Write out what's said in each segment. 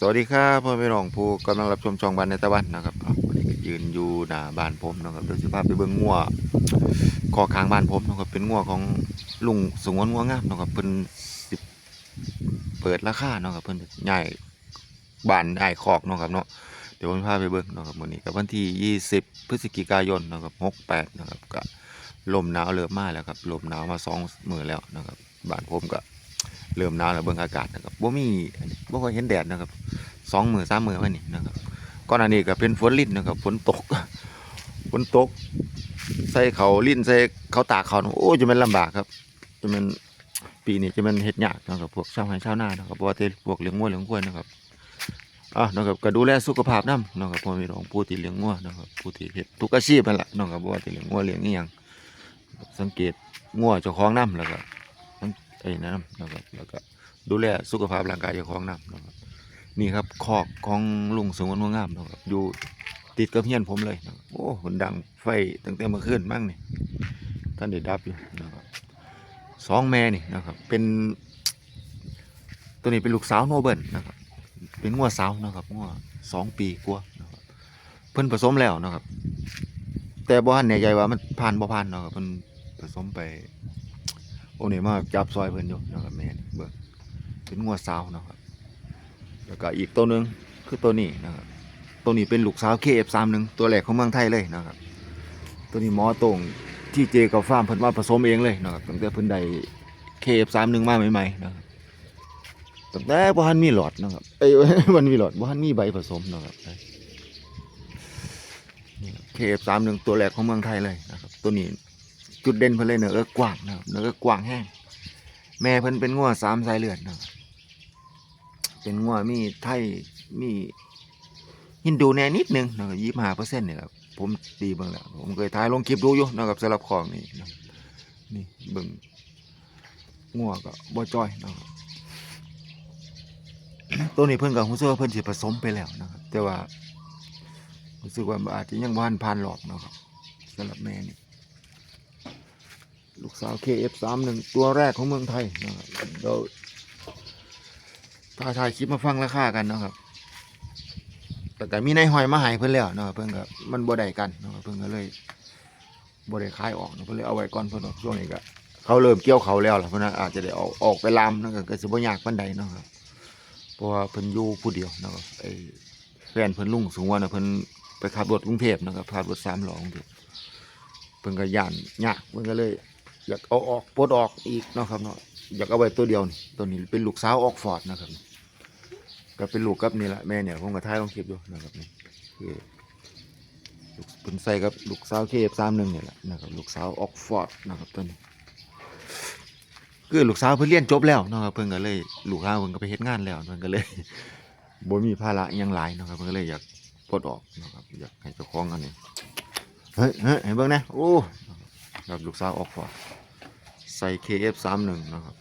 สวัสดีครับพ่อแม่น้องผู้กำลังรับชมช่องบ้านในตะวันนะครับวันนี้ก็ยืนอยู่หน้าบ้านผมนะครับเดี๋ยวสิพไปเบิ่งงัวคอค้างบ้านผมนะครับเป็นงัวของลุงสงวนงัวงามนะครับเพิ่นสิเปิดราคาเนาะครับเพิ่นใหญ่บ้านได้คอกเนาะครับเนาะเดี๋ยวผมพาไปเบิ่งนะครับวันนี้กับวันที่ 20 พฤศจิกายนนะครับ68นะครับก็ลมหนาวเริ่มมาแล้วครับลมหนาวมาสองมือแล้วนะครับบ้านผมก็ เริ่มหนาวแล้วเบิ่งอากาศนะครับบ่มีบ่ค่อยเห็นแดดนะครับสองมือสามมือมานี่นะครับก่อนอันนี้ก็เป็นฝนลิ้นนะครับฝนตกฝนตก ใส่เขาลิ้นใส่เขาตากเขาโอ้จะแม่นลำบากครับจะแม่นปีนี้จะแม่นเฮ็ดยากนะครับพวกชาวไร่ชาวนานะครับเพราะว่าพวกเลี้ยงงัวเลี้ยงควยนะครับอะนะครับก็ดูแลสุขภาพน้ำนะครับพ่อแม่น้องผู้ที่เลี้ยงงัวนะครับผู้ที่เฮ็ดทุกอาชีพนั่นแหละนะครับบ่ว่าจะเลี้ยงงัวเลี้ยงอีหยังสังเกตงัวเจ้าของนํแล้วก็ ไอ้นั่นะครับแล้วก็ดูแลสุขภาพร่างกายเจ้าของน้ำนะครับนี่ครับคอกของลุงสงวนวงงามนะครับอยู่ติดกับเฮียนผมเลยนะโอ้มันดังไฟตั้งแต่เมื่อคืนมั่งนี่ท่านได้ดับอยู่นะครับสองแม่นี่นะครับ เป็นตัวนี้เป็นลูกสาวโนเบิลนะครับ เป็นงัวสาวนะครับงัวสองปีกว่านะครับเพิ่นผสมแล้วนะครับ แต่บ่ทันแน่ใจว่ามันผ่านบ่ผ่านนะครับเพิ่นผสมไป โอ้นี่มาจับซอยเพิ่นอยู่นะครับแม่นเบิ่งเป็นงัวสาวนะครับ แล้วก็อีกตัวหนึงคือตัวนี้นะครับ ตัวนี้เป็นลูกสาว KF31 ตัวแรกของเมืองไทยเลยนะครับ ตัวนี้หมอตรงที่เจกับฟาร์มเพิ่นมาผสมเองเลยนะครับตั้งแต่เพิ่นได้ KF31 มหนึ่งมาใหม่ๆนะครับตั้งแต่บ่ทันมีหลอดนะครับเอ้ยมันมีหลอดบ่ทันมีใบผสมนะครับนี่ครับ KF31 ตัวแรกของเมืองไทยเลยนะครับ ตัวนี้ จุดเด่นเพิ่นเลยเนื้อเออกว้างนะครับเนื้อกว้างแห้งแม่เพิ่นเป็นงัวสามสายเลือดนะครับเป็นงัวมีไทยมีฮินดูแน่นิดนึงนะครับยี่ห้าเปอร์เซ็นต์เนี่ยครับผมตีเบิ่งแล้วผมเคยถ่ายลงคลิปดูอยู่นะครับสำหรับของนี่นะนี่เบิ่งงัวก็บ่จ้อยนะครับตัวนี้เพิ่นก็รู้สึกว่าเพิ่นสิผสมไปแล้วนะครับ แต่ว่ารู้สึกว่าอาจจะยังบ่ทันผ่านหลอกนะครับสำหรับแม่นี่ ลูกสาว KF31 ตัวแรกของเมืองไทยนะครับเดี๋ยวถ้าถ่ายคลิปมาฟังราคากันนะครับ แต่ก็มีนายหอยมาหายเพิ่นแล้วนะครับเพิ่นก็มันบ่ได้กันนะครับเพิ่นก็เลยบ่ได้ขายออกนะเพิ่นเลยเอาไว้ก่อนเพิ่นช่วงนี้ก็เขาเริ่มเกี่ยวเขาแล้วล่ะเพราะนั้นอาจจะได้ออกออกไปลามนะครับก็สิบ่ยากปานใดนะครับเพราะว่าเพิ่นอยู่ผู้เดียวนะครับไอ้แฟนเพิ่นลุงสูงว่านะเพิ่นไปขับรถกรุงเทพนะครับขับรถสามล้อกรุงเทพเพิ่นก็ย่านยากเพิ่นก็เลย อยากเอาออกปลดออกอีกเนาะครับเนาะอยากเอาไว้ตัวเดียวนี่ตัวนี้เป็นลูกสาวออกฟอร์ดนะครับก็เป็นลูกกับนี่แหละแม่เนี่ยผมก็ท้ายลองคลิปอยู่นะครับนี่คือลูกเป็นใส่กับลูกสาวเคฟสามหนึ่งเนี่ยแหละนะครับลูกสาวออกฟอร์ดนะครับตัวนี้คือลูกสาวเพิ่นเรียนจบแล้วนะครับเพิ่นก็เลยลูกค้าเพิ่นก็ไปเฮ็ดงานแล้วเพิ่นก็เลยบ่มีภาระยังหลายนะครับเพิ่นก็เลยอยากปลดออกนะครับอยากให้เจ้าของอันนี้เฮ้ยเฮ้ยให้เบิ่งนะโอ้ ครับลูกสาวออกฟอร์ดใส่ KF31 นะครับ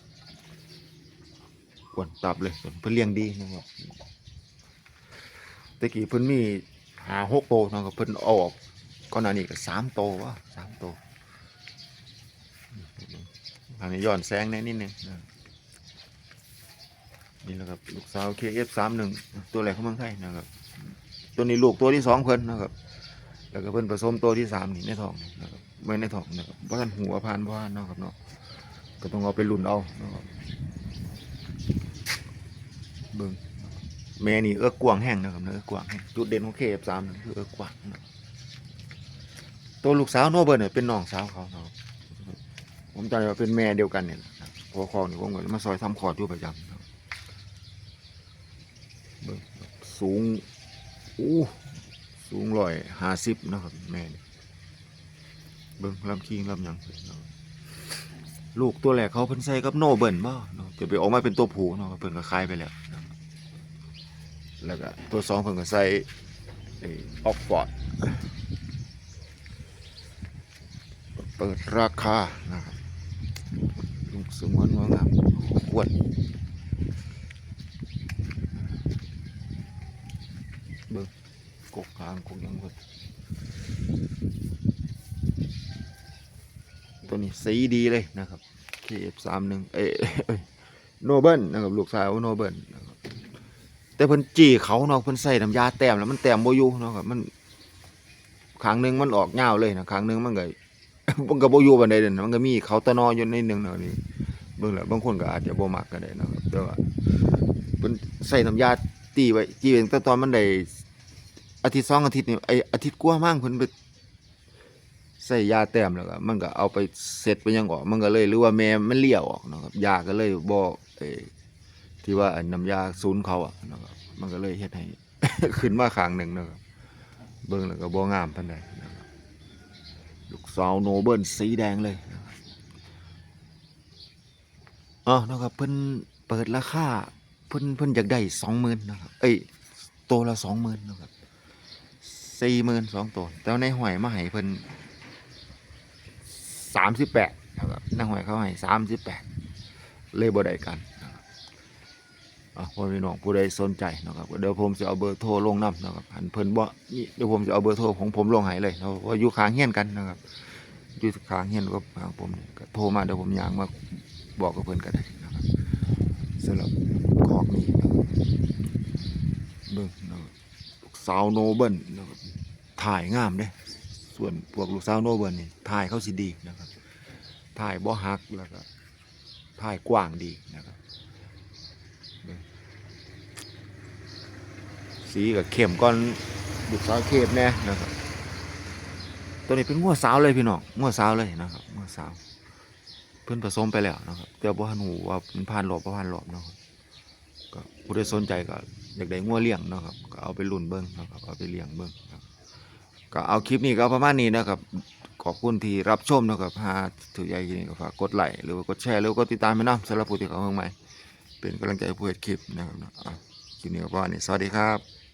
กวนตับเลยเพิ่นเลี้ยงดีนะครับตะกี้เพิ่นมีหาหกโตนะครับเพิ่นอออกก่อนหน้านี้ก็สามโตวะสามโตวอันนี้ย้อนแสงแน่นิดนึงนะนี่แหละครับลูกสาว KF31 ตัวแรกของเมืองไทยนะครับ ตัวนี้ลูกตัวที่สองเพิ่นนะครับ แล้วก็เพิ่นผสมตัวที่สามนี่ในท้องนะครับ ไว้ในท้องนะครับเพราท่านหัวพานบ้านเนาะครับเนาะก็ต้องเอาไปรุ่นเอานะครับเบิ่งแม่นี่เอื้อกวางแห้งนะครับเนื้อเออกวางแห้งจุดเด่นของเคฟสามคือเอื้อกวางนะตัวลูกสาวโนเบิร์เนี่ยเป็นน้องสาวเขานะครับผมจำได้ว่าเป็นแม่เดียวกันเนี่ยนะครับพอคอนี่ผมก็มาซอยทำคอดอยู่ประจำสูงอู้สูงร้อยห้าสิบนะครับแม่นี่ เบิ่งลำคิงลำหยังลูกตัวแรกเขาเพิ่นใส่กับโนเบิลบ่เนาะจะไปออกมาเป็นตัวผูเนาะเพิ่นก็คายไปแล้ว แล้วก็ตัวสองเพิ่นก็ใส่ออกฟอร์ดเปิดราคานะครับลูกสงวนว่างามขวดเบิ่งกกกลางกกยังเพิ่น ตัวนี้สีดีเลยนะครับ KF31 เอโนเบิลนะครับลูกสาวโนเบิลแต่เพิ่นจี้เขาเนาะเพิ่นใส่น้ำยาแต้มแล้วมันแต้มโบยู่เนาะครับมันครั้งหนึ่งมันออกยาเลยนะครั้งหนึ่งมันก็มันก็บ่อยู่ปานใดเด้อนมันก็มีเขาตะนออยู่นิดนึงเนาะนี่เบิ่งแล้วบางคนก็อาจจะบ่มักก็ได้นะครับแต่ว่าเพิ่นใส่น้ำยาตีไว้จี้ไว้ตั้งแต่ตอนมันได้อาทิตย์สองอาทิตย์นี่ไออาทิตย์กว่ามั่งเพิ่นไป ใส่ยาแต้มแล้วก็มันก็เอาไปเสร็จไปยังออกมันก็เลยหรือว่าแม่มันเลี้ยวออกนะครับยาก็เลยบ่เอ่อที่ว่าน้ำยาศูนย์เขาอะนะครับมันก็เลยเฮ็ดให้ ขึ้นมาขางหนึ่งนะครับเบิ่งแล้วก็บ่งามปานใดนะครับลูกสาวโนเบิลสีแดงเลยอ๋อนะครับเพิ่นเปิดราคาเพิ่นเพิ่นอยากได้สองหมื่นนะครับ เอ้ยตัวละสองหมื่นนะครับสี่หมื่นสองตัวแต่ว่าในหอยมาให้เพิ่น สามสิบแปดนะครับในหอยเขาให้สามสิบแปดเลยบ่ได้กันนะครับอะพ่อพี่น้องผู้ใดสนใจนะครับเดี๋ยวผมจะเอาเบอร์โทรลงน้ำนะครับอันเพิ่นบ่เดี๋ยวผมจะเอาเบอร์โทรของผมลงให้เลยเนาะว่าอยู่ข้างเฮียนกันนะครับอยู่ข้างเฮียนกับทางผมก็โทรมาเดี๋ยวผมยางมาบอกกับเพิ่นก็ได้นะครับสำหรับคอกนี้เบิ่งนะครับสาวโนเบิลนะครับถ่ายงามเด้ ส่วนพวกลูกสาวโนเบิลนี่ถ่ายเขาสิดีนะครับถ่ายบ่ฮักแล้วก็ถ่ายกว้างดีนะครับสีกับเข้มก้อนลูกสาวเข้มแน่นะครับ ตัวนี้เป็นงัวสาวเลยพี่น้องงัวสาวเลยนะครับงัวสาว เพิ่อนผสมไปแล้วนะครับแต่บ่ทันหูว่ามันผ่านรอบผ่านรอบนะครับก็ผู้ใดสนใจก็อยากได้งัวเลี้ยงนะครับก็เอาไปลุ่นเบิ่งนะครับเอาไปเลี้ยงเบิ่งครับ ก็เอาคลิปนี้ก็ประมาณนี้นะครับ ขอบคุณที่รับชมนะครับหาถือใหญ่ที่นี่ก็ฝากกดไลค์หรือว่ากดแชร์หรือว่ากดติดตามไปนะสำหรับผู้ที่เขาเพิ่งใหม่เป็นกำลังใจให้ผู้เฮ็ดคลิปนะครับคลิปนี้ก็ประมาณนี้สวัสดีครับ